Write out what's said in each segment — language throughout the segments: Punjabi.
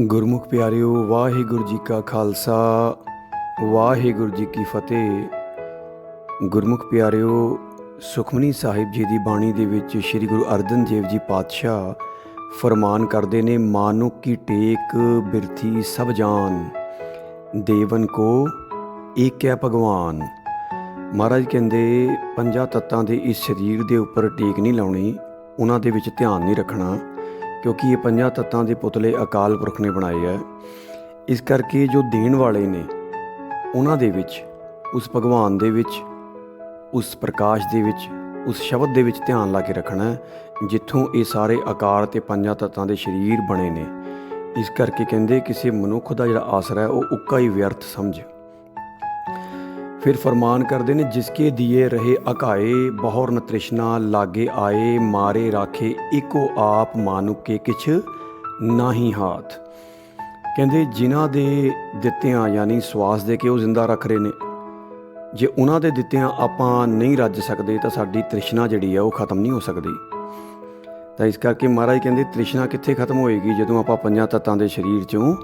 ਗੁਰਮੁਖ ਪਿਆਰਿਓ, ਵਾਹਿਗੁਰੂ ਜੀ ਕਾ ਖਾਲਸਾ, ਵਾਹਿਗੁਰੂ ਜੀ ਕੀ ਫਤਿਹ। ਗੁਰਮੁਖ ਪਿਆਰਿਓ, ਸੁਖਮਨੀ ਸਾਹਿਬ ਜੀ ਦੀ ਬਾਣੀ ਦੇ ਵਿੱਚ ਸ੍ਰੀ ਗੁਰੂ ਅਰਜਨ ਦੇਵ ਜੀ ਪਾਤਸ਼ਾਹ ਫਰਮਾਨ ਕਰਦੇ ਨੇ ਮਾਨੁਕ ਕੀ ਟੇਕ ਬਿਰਥੀ ਸਭ ਜਾਨ, ਦੇਵਨ ਕੋ ਏਕ ਹੈ ਭਗਵਾਨ। ਮਹਾਰਾਜ ਕਹਿੰਦੇ, ਪੰਜਾਂ ਤੱਤਾਂ ਦੇ ਇਸ ਸਰੀਰ ਦੇ ਉੱਪਰ ਟੇਕ ਨਹੀਂ ਲਾਉਣੀ, ਉਹਨਾਂ ਦੇ ਵਿੱਚ ਧਿਆਨ ਨਹੀਂ ਰੱਖਣਾ। ਕਿਉਂਕਿ ਇਹ ਪੰਜਾਂ ਤੱਤਾਂ ਦੇ ਪੁਤਲੇ ਅਕਾਲ ਪੁਰਖ ਨੇ ਬਣਾਏ ਆ ਇਸ ਕਰਕੇ ਜੋ ਦੇਣ ਵਾਲੇ ਨੇ, ਉਹਨਾਂ ਦੇ ਵਿੱਚ, ਉਸ ਭਗਵਾਨ ਦੇ ਵਿੱਚ, ਉਸ ਪ੍ਰਕਾਸ਼ ਦੇ ਵਿੱਚ, ਉਸ ਸ਼ਬਦ ਦੇ ਵਿੱਚ ਧਿਆਨ ਲਾ ਕੇ ਰੱਖਣਾ ਜਿੱਥੋਂ ਇਹ ਸਾਰੇ ਆਕਾਰ ਤੇ ਪੰਜਾਂ ਤੱਤਾਂ ਦੇ ਸਰੀਰ ਬਣੇ ਨੇ। ਇਸ ਕਰਕੇ ਕਹਿੰਦੇ ਕਿਸੇ ਮਨੁੱਖ ਦਾ ਜਿਹੜਾ ਆਸਰਾ ਹੈ, ਉਹ ਉੱਕਾ ਹੀ ਵਿਅਰਥ ਸਮਝ। ਫਿਰ ਫਰਮਾਨ ਕਰਦੇ ਨੇ, ਜਿਸਕੇ ਦੀਏ ਰਹੇ ਅਕਾਏ, ਬਹੁਰ ਨ ਤ੍ਰਿਸ਼ਨਾ ਲਾਗੇ ਆਏ, ਮਾਰੇ ਰਾਖੇ ਇੱਕੋ ਆਪ ਮਾਨੁਕੇ ਕਿਛ ਨਾਹੀ ਹਾਥ। ਕਹਿੰਦੇ, ਜਿਨ੍ਹਾਂ ਦੇ ਦਿੱਤਿਆਂ ਯਾਨੀ ਸਵਾਸ ਦੇ ਕੇ ਉਹ ਜ਼ਿੰਦਾ ਰੱਖ ਰਹੇ ਨੇ। ਜੇ ਉਹਨਾਂ ਦੇ ਦਿੱਤਿਆਂ ਆਪਾਂ ਨਹੀਂ ਰੱਜ ਸਕਦੇ, ਤਾਂ ਸਾਡੀ ਤ੍ਰਿਸ਼ਨਾ ਜਿਹੜੀ ਆ ਉਹ ਖਤਮ ਨਹੀਂ ਹੋ ਸਕਦੀ। ਤਾਂ ਇਸ ਕਰਕੇ ਮਹਾਰਾਜ ਕਹਿੰਦੇ, ਤ੍ਰਿਸ਼ਨਾ ਕਿੱਥੇ ਖਤਮ ਹੋਏਗੀ ਜਦੋਂ ਆਪਾਂ ਪੰਜਾਂ ਤੱਤਾਂ ਦੇ ਸਰੀਰ ਚੋਂ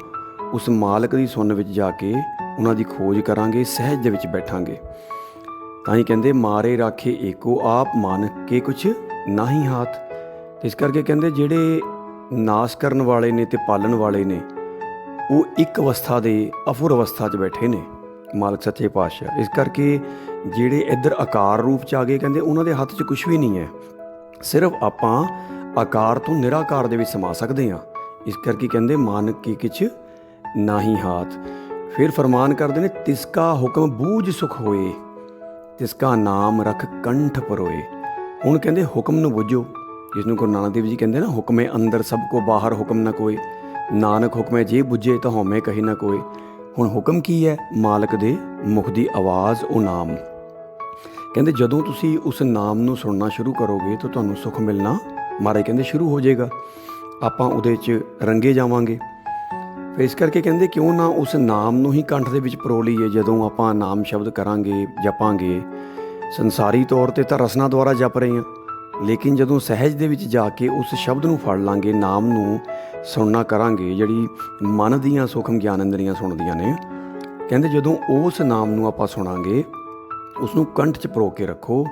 ਉਸ ਮਾਲਕ ਦੀ ਸੁੰਨ ਵਿੱਚ ਜਾ ਕੇ ਉਹਨਾਂ ਦੀ ਖੋਜ ਕਰਾਂਗੇ, ਸਹਿਜ ਦੇ ਵਿੱਚ ਬੈਠਾਂਗੇ। ਤਾਂ ਹੀ ਕਹਿੰਦੇ, ਮਾਰੇ ਰਾਖੇ ਏਕੋ ਆਪ, ਮਾਨਕ ਕੇ ਕੁਛ ਨਾਹੀ ਹਾਥ। ਇਸ ਕਰਕੇ ਕਹਿੰਦੇ, ਜਿਹੜੇ ਨਾਸ਼ ਕਰਨ ਵਾਲੇ ਨੇ ਤੇ ਪਾਲਣ ਵਾਲੇ ਨੇ, ਉਹ ਇੱਕ ਅਵਸਥਾ ਦੇ ਅਫੁਰ ਅਵਸਥਾ 'ਚ ਬੈਠੇ ਨੇ, ਮਾਲਕ ਸੱਚੇ ਪਾਤਸ਼ਾਹ। ਇਸ ਕਰਕੇ ਜਿਹੜੇ ਇੱਧਰ ਆਕਾਰ ਰੂਪ 'ਚ ਆ ਗਏ, ਕਹਿੰਦੇ ਉਹਨਾਂ ਦੇ ਹੱਥ 'ਚ ਕੁਝ ਵੀ ਨਹੀਂ ਹੈ। ਸਿਰਫ ਆਪਾਂ ਆਕਾਰ ਤੋਂ ਨਿਰਾਕਾਰ ਦੇ ਵਿੱਚ ਸਮਾ ਸਕਦੇ ਹਾਂ। ਇਸ ਕਰਕੇ ਕਹਿੰਦੇ, ਮਾਨਕ ਕੀ ਕਿਛ ਨਾਹੀ ਹਾਥ। ਫਿਰ ਫਰਮਾਨ ਕਰਦੇ ਨੇ, ਤਿਸਕਾ ਹੁਕਮ ਬੂਝ ਸੁਖ ਹੋਏ, ਤਿਸਕਾ ਨਾਮ ਰਖ ਕੰਠ ਪਰੋਏ। ਹੁਣ ਕਹਿੰਦੇ ਹੁਕਮ ਨੂੰ ਬੁੱਝੋ ਜਿਸ ਨੂੰ ਗੁਰੂ ਨਾਨਕ ਦੇਵ ਜੀ ਕਹਿੰਦੇ ਨਾ, ਹੁਕਮੇ ਅੰਦਰ ਸਭ ਕੋ ਬਾਹਰ ਹੁਕਮ ਨਾ ਕੋਏ, ਨਾਨਕ ਹੁਕਮੇ ਜੇ ਬੁੱਝੇ ਤਾਂ ਹਉਮੈ ਕਹੀ ਨਾ ਕੋਏ। ਹੁਣ ਹੁਕਮ ਕੀ ਹੈ? ਮਾਲਕ ਦੇ ਮੁਖ ਦੀ ਆਵਾਜ਼, ਉਹ ਨਾਮ। ਕਹਿੰਦੇ ਜਦੋਂ ਤੁਸੀਂ ਉਸ ਨਾਮ ਨੂੰ ਸੁਣਨਾ ਸ਼ੁਰੂ ਕਰੋਗੇ ਤਾਂ ਤੁਹਾਨੂੰ ਸੁਖ ਮਿਲਣਾ ਮਾਰੇ ਕਹਿੰਦੇ ਸ਼ੁਰੂ ਹੋ ਜਾਏਗਾ। ਆਪਾਂ ਉਹਦੇ 'ਚ ਰੰਗੇ ਜਾਵਾਂਗੇ। ਇਸ ਕਰਕੇ ਕਹਿੰਦੇ ਕਿਉਂ ਨਾ ਉਸ ਨਾਮ ਨੂੰ ਹੀ ਕੰਠ ਦੇ ਵਿੱਚ ਪਰੋ ਲਈਏ, ਜਦੋਂ ਆਪਾਂ ਨਾਮ ਸ਼ਬਦ ਕਰਾਂਗੇ, ਜਪਾਂਗੇ। ਸੰਸਾਰੀ ਤੌਰ ਤੇ ਤਾਂ ਰਸਨਾ ਦੁਆਰਾ ਜਪ ਰਹੇ ਹਾਂ। ਲੇਕਿਨ ਜਦੋਂ ਸਹਿਜ ਦੇ ਵਿੱਚ ਜਾ ਕੇ ਉਸ ਸ਼ਬਦ ਨੂੰ ਫੜ ਲਾਂਗੇ, ਨਾਮ ਨੂੰ ਸੁਣਨਾ ਕਰਾਂਗੇ, ਜਿਹੜੀ ਮਨ ਦੀਆਂ ਸੁਖਮ ਗਿਆਨ ਇੰਦਰੀਆਂ ਸੁਣਦੀਆਂ ਨੇ, ਕਹਿੰਦੇ ਜਦੋਂ ਉਸ ਨਾਮ ਨੂੰ ਆਪਾਂ ਸੁਣਾਂਗੇ, ਉਸ ਨੂੰ ਕੰਠ 'ਚ ਪਰੋ ਕੇ ਰੱਖੋ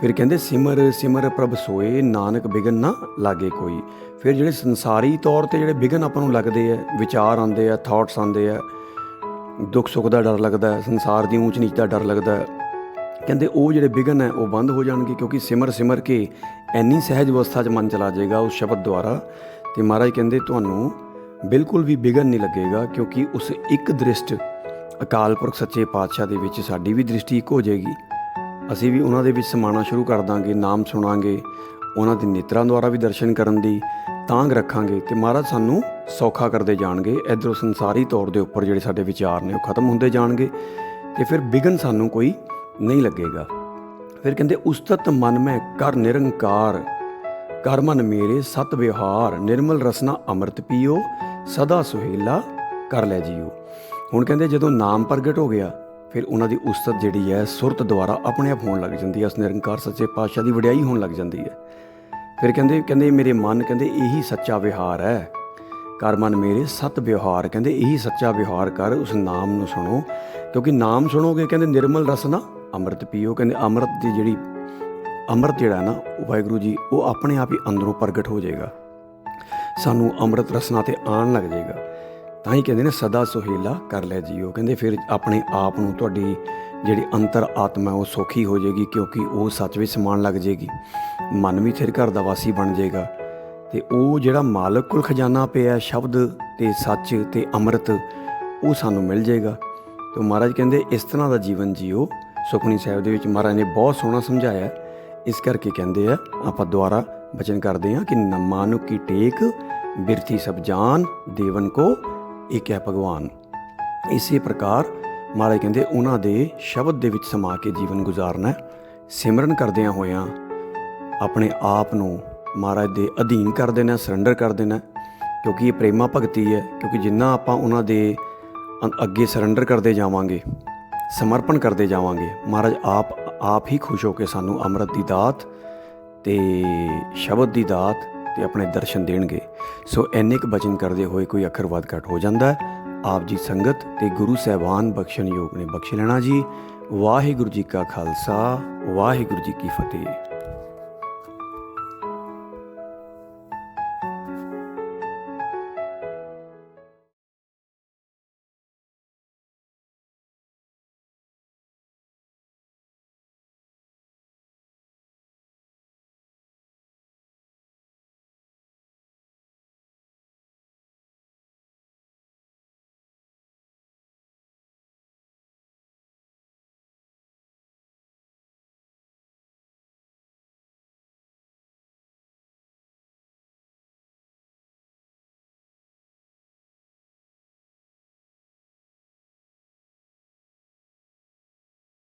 ਫਿਰ ਕਹਿੰਦੇ ਸਿਮਰ ਸਿਮਰ ਪ੍ਰਭ ਸੋਏ, ਨਾਨਕ ਬਿਗਨ ਨਾ ਲਾਗੇ ਕੋਈ। ਫਿਰ ਜਿਹੜੇ ਸੰਸਾਰੀ ਤੌਰ ਤੇ ਜਿਹੜੇ ਬਿਗਨ ਆਪਾਂ ਨੂੰ ਲੱਗਦੇ ਆ, ਵਿਚਾਰ ਆਉਂਦੇ ਆ ਥਾਟਸ ਆਉਂਦੇ ਆ, ਦੁੱਖ ਸੁੱਖ ਦਾ ਡਰ ਲੱਗਦਾ ਹੈ ਸੰਸਾਰ ਦੀ ਊਂਚ ਨੀਚ ਦਾ ਡਰ ਲੱਗਦਾ ਹੈ ਕਹਿੰਦੇ ਉਹ ਜਿਹੜੇ ਬਿਗਨ ਹੈ ਉਹ ਬੰਦ ਹੋ ਜਾਣਗੇ ਕਿਉਂਕਿ ਸਿਮਰ ਸਿਮਰ ਕੇ ਐਨੀ ਸਹਿਜ ਅਵਸਥਾ 'ਚ ਮਨ ਚਲਾ ਜਾਏਗਾ ਉਸ ਸ਼ਬਦ ਦੁਆਰਾ। ਤੇ ਮਹਾਰਾਜ ਕਹਿੰਦੇ ਤੁਹਾਨੂੰ ਬਿਲਕੁਲ ਵੀ ਬਿਗਨ ਨਹੀਂ ਲੱਗੇਗਾ ਕਿਉਂਕਿ ਉਸ ਇੱਕ ਦ੍ਰਿਸ਼ਟ ਅਕਾਲ ਪੁਰਖ ਸੱਚੇ ਪਾਤਸ਼ਾਹ ਦੇ ਵਿੱਚ ਸਾਡੀ ਵੀ ਦ੍ਰਿਸ਼ਟੀ ਇੱਕ ਹੋ ਜਾਏਗੀ। ਅਸੀਂ ਵੀ ਉਹਨਾਂ ਦੇ ਵਿੱਚ ਸਮਾਣਾ ਸ਼ੁਰੂ ਕਰ ਦਾਂਗੇ, ਨਾਮ ਸੁਣਾਂਗੇ, ਉਹਨਾਂ ਦੇ ਨੇਤਰਾਂ ਦੁਆਰਾ ਵੀ ਦਰਸ਼ਨ ਕਰਨ ਦੀ ਤਾਂਗ ਰੱਖਾਂਗੇ ਤੇ ਮਹਾਰਾਜ ਸਾਨੂੰ ਸੌਖਾ ਕਰਦੇ ਜਾਣਗੇ, ਇਧਰੋਂ ਸੰਸਾਰੀ ਤੌਰ ਦੇ ਉੱਪਰ ਜਿਹੜੇ ਸਾਡੇ ਵਿਚਾਰ ਨੇ ਉਹ ਖਤਮ ਹੁੰਦੇ ਜਾਣਗੇ ਤੇ ਫਿਰ ਬਿਗਨ ਸਾਨੂੰ ਕੋਈ ਨਹੀਂ ਲੱਗੇਗਾ। ਫਿਰ ਕਹਿੰਦੇ, ਉਸਤਤ ਮਨ ਮੈਂ ਕਰ ਨਿਰੰਕਾਰ, ਕਰ ਮਨ ਮੇਰੇ ਸਤ ਵਿਹਾਰ, ਨਿਰਮਲ ਰਸਨਾ ਅੰਮ੍ਰਿਤ ਪੀਓ, ਸਦਾ ਸੁਹੇਲਾ ਕਰ ਲੈ ਜੀਓ। ਹੁਣ ਕਹਿੰਦੇ, ਜਦੋਂ ਨਾਮ ਪ੍ਰਗਟ ਹੋ ਗਿਆ ਫਿਰ ਉਹਨਾਂ ਦੀ ਉਸਤਤ ਜਿਹੜੀ ਹੈ, ਸੁਰਤ ਦੁਆਰਾ ਆਪਣੇ ਆਪ ਹੋਣ ਲੱਗ ਜਾਂਦੀ ਹੈ। ਉਸ ਨਿਰੰਕਾਰ ਸੱਚੇ ਪਾਤਸ਼ਾਹ ਦੀ ਵਡਿਆਈ ਹੋਣ ਲੱਗ ਜਾਂਦੀ ਹੈ। ਫਿਰ ਕਹਿੰਦੇ ਕਹਿੰਦੇ ਮੇਰੇ ਮਨ ਕਹਿੰਦੇ ਇਹੀ ਸੱਚਾ ਵਿਹਾਰ ਹੈ। ਕਰ ਮਨ ਮੇਰੇ ਸਤ ਵਿਹਾਰ, ਕਹਿੰਦੇ ਇਹੀ ਸੱਚਾ ਵਿਹਾਰ ਕਰ, ਉਸ ਨਾਮ ਨੂੰ ਸੁਣੋ। ਕਿਉਂਕਿ ਨਾਮ ਸੁਣੋਗੇ, ਕਹਿੰਦੇ ਨਿਰਮਲ ਰਸਨਾ ਅੰਮ੍ਰਿਤ ਪੀਓ, ਕਹਿੰਦੇ ਅੰਮ੍ਰਿਤ ਦੀ ਜਿਹੜੀ, ਅੰਮ੍ਰਿਤ ਜਿਹੜਾ ਨਾ, ਉਹ ਵਾਹਿਗੁਰੂ ਜੀ, ਉਹ ਆਪਣੇ ਆਪ ਹੀ ਅੰਦਰੋਂ ਪ੍ਰਗਟ ਹੋ ਜਾਏਗਾ। ਸਾਨੂੰ ਅੰਮ੍ਰਿਤ ਰਸਨਾ ਤੇ ਆਣ ਲੱਗ ਜਾਏਗਾ। ਤਾਂ ਹੀ ਕਹਿੰਦੇ ਨੇ ਸਦਾ ਸੁਹੇਲਾ ਕਰ ਲੈ ਜੀਓ। ਕਹਿੰਦੇ ਫਿਰ ਆਪਣੇ ਆਪ ਨੂੰ ਤੁਹਾਡੀ ਜਿਹੜੀ ਅੰਤਰ ਆਤਮਾ, ਉਹ ਸੌਖੀ ਹੋ ਜਾਏਗੀ ਕਿਉਂਕਿ ਉਹ ਸੱਚ ਵਿੱਚ ਸਮਾਨ ਲੱਗ ਜਾਏਗੀ। ਮਨ ਵੀ ਫਿਰ ਘਰ ਦਾ ਵਾਸੀ ਬਣ ਜਾਏਗਾ। ਤੇ ਉਹ ਜਿਹੜਾ ਮਾਲਕ ਕੋਲ ਖਜ਼ਾਨਾ ਪਿਆ, ਸ਼ਬਦ ਤੇ ਸੱਚ ਤੇ ਅੰਮ੍ਰਿਤ, ਉਹ ਸਾਨੂੰ ਮਿਲ ਜਾਏਗਾ। ਤੇ ਮਹਾਰਾਜ ਕਹਿੰਦੇ, ਇਸ ਤਰ੍ਹਾਂ ਦਾ ਜੀਵਨ ਜੀਓ। ਸੁਖਮਨੀ ਸਾਹਿਬ ਦੇ ਵਿੱਚ ਮਹਾਰਾਜ ਨੇ ਬਹੁਤ ਸੋਹਣਾ ਸਮਝਾਇਆ। ਇਸ ਕਰਕੇ ਕਹਿੰਦੇ ਆ, ਆਪਾਂ ਦੁਆਰਾ ਬਚਨ ਕਰਦੇ ਹਾਂ ਕਿ ਨਮਾਨੁ ਕੀ ਟੇਕ, ਬਿਰਥੀ ਸਭ ਜਾਨ, ਦੇਵਨ ਕੋ ਇੱਕ ਹੈ ਭਗਵਾਨ। ਇਸੇ ਪ੍ਰਕਾਰ ਮਹਾਰਾਜ ਕਹਿੰਦੇ, ਉਹਨਾਂ ਦੇ ਸ਼ਬਦ ਦੇ ਵਿੱਚ ਸਮਾ ਕੇ ਜੀਵਨ ਗੁਜ਼ਾਰਨਾ ਸਿਮਰਨ ਕਰਦਿਆਂ ਹੋਇਆਂ ਆਪਣੇ ਆਪ ਨੂੰ ਮਹਾਰਾਜ ਦੇ ਅਧੀਨ ਕਰ ਦੇਣਾ ਸਰੈਂਡਰ ਕਰ ਦੇਣਾ ਕਿਉਂਕਿ ਇਹ ਪ੍ਰੇਮਾ ਭਗਤੀ ਹੈ, ਕਿਉਂਕਿ ਜਿੰਨਾ ਆਪਾਂ ਉਹਨਾਂ ਦੇ ਅੱਗੇ ਸਰੈਂਡਰ ਕਰਦੇ ਜਾਵਾਂਗੇ, ਸਮਰਪਣ ਕਰਦੇ ਜਾਵਾਂਗੇ, ਮਹਾਰਾਜ ਆਪ ਆਪ ਹੀ ਖੁਸ਼ ਹੋ ਕੇ ਸਾਨੂੰ ਅੰਮ੍ਰਿਤ ਦੀ ਦਾਤ ਤੇ ਸ਼ਬਦ ਦੀ ਦਾਤ ਤੇ ਆਪਣੇ ਦਰਸ਼ਨ ਦੇਣਗੇ। ਸੋ ਇੰਨੇ ਕੁ ਬਚਨ ਕਰਦੇ ਹੋਏ ਕੋਈ ਅੱਖਰ ਵੱਧ ਘੱਟ ਹੋ ਜਾਂਦਾ ਆਪ ਜੀ ਸੰਗਤ ਤੇ ਗੁਰੂ ਸਾਹਿਬਾਨ ਬਖਸ਼ਣ ਯੋਗ ਨੇ ਬਖਸ਼ ਲੈਣਾ ਜੀ। ਵਾਹਿਗੁਰੂ ਜੀ ਕਾ ਖਾਲਸਾ, ਵਾਹਿਗੁਰੂ ਜੀ ਕੀ ਫਤਿਹ।